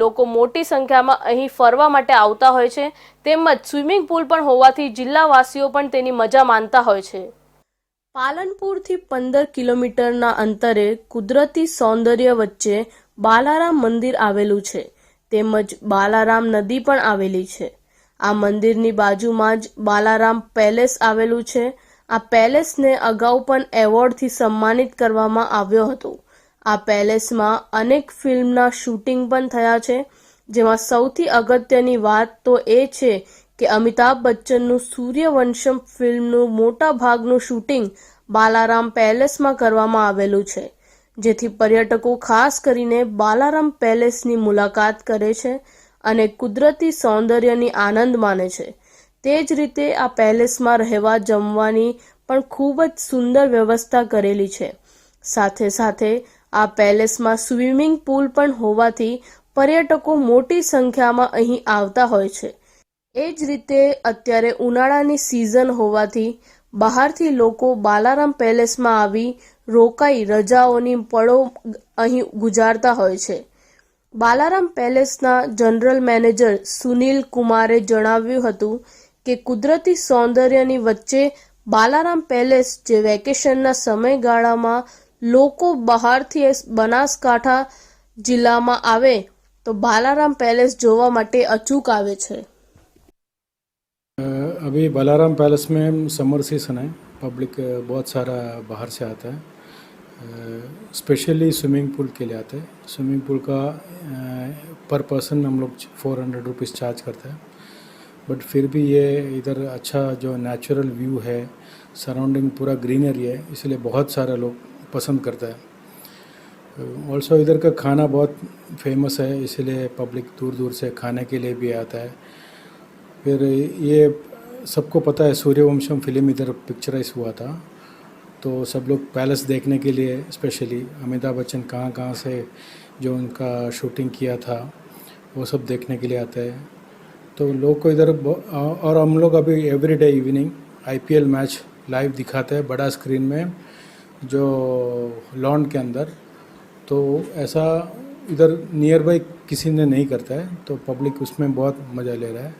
લોકો મોટી સંખ્યામાં અહીં ફરવા માટે આવતા હોય છે. તેમજ સ્વિમિંગ પુલ પણ હોવાથી જિલ્લાવાસીઓ પણ તેની મજા માણતા હોય છે. પાલનપુરથી પંદર કિલોમીટરના અંતરે કુદરતી સૌંદર્ય વચ્ચે બાલારામ મંદિર આવેલું છે. તેમજ બાલારામ નદી પણ આવેલી છે. આ મંદિરની બાજુમાં જ બાલારામ પેલેસ આવેલું છે. આ પેલેસને અગાઉ પણ એવોર્ડથી સન્માનિત કરવામાં આવ્યો હતો. આ પેલેસમાં અનેક ફિલ્મના શૂટિંગ પણ થયા છે, જેમાં સૌથી અગત્યની વાત તો એ છે કે અમિતાભ બચ્ચનનું સૂર્યવંશમ ફિલ્મનું મોટા ભાગનું શૂટિંગ બાલારામ પેલેસમાં કરવામાં આવેલું છે, જેથી પર્યટકો ખાસ કરીને બાલારામ પેલેસની મુલાકાત કરે છે અને કુદરતી સૌંદર્યની આનંદ માણે છે. તે જ રીતે આ પેલેસમાં રહેવા જમવાની પણ ખૂબ જ સુંદર વ્યવસ્થા કરેલી છે. સાથે સાથે આ પેલેસમાં સ્વિમિંગ પુલ પણ હોવાથી પર્યટકો મોટી સંખ્યામાં અહીં આવતા હોય છે. એ જ રીતે અત્યારે ઉનાળાની સિઝન હોવાથી બહારથી લોકો બાલારામ પેલેસમાં આવી રોકાઈ રજાઓની પળો અહીં ગુજારતા હોય છે. બાલારામ પેલેસના જનરલ મેનેજર સુનિલ કુમારે જણાવ્યું હતું કે કુદરતી સૌંદર્યની વચ્ચે બાલારામ પેલેસ જે વેકેશનના સમયગાળામાં લોકો બહારથી બનાસકાંઠા જિલ્લામાં આવે તો બાલારામ પેલેસ જોવા માટે અચૂક આવે છે अ, अभी बालाराम पैलेस में समर सीजन है पब्लिक अ, बहुत सारा बाहर से आता है स्पेशली स्विमिंग पूल के लिए आते हैं स्विमिंग पूल का पर पर्सन हम लोग फोर हंड्रेड रुपीज़ चार्ज करते हैं बट फिर भी ये इधर अच्छा जो नेचुरल व्यू है सराउंडिंग पूरा ग्रीनरी है इसलिए बहुत सारे लोग पसंद करता है। ऑल्सो इधर का खाना बहुत फ़ेमस है, इसलिए पब्लिक दूर दूर से खाने के लिए भी आता है। फिर ये सबको पता है सूर्यवंशम फ़िल्म इधर पिक्चराइज हुआ था। तो सब लोग पैलेस देखने के लिए स्पेशली अमिताभ बच्चन कहाँ कहाँ से जो उनका शूटिंग किया था, वो सब देखने के लिए आते हैं। तो लोग को इधर और हम लोग अभी everyday evening IPL match live दिखाते हैं बड़ा स्क्रीन में। जो लॉन के अंदर तो ऐसा इधर नियर बाई किसी ने नहीं करता है तो पब्लिक उसमें बहुत मज़ा ले रहा है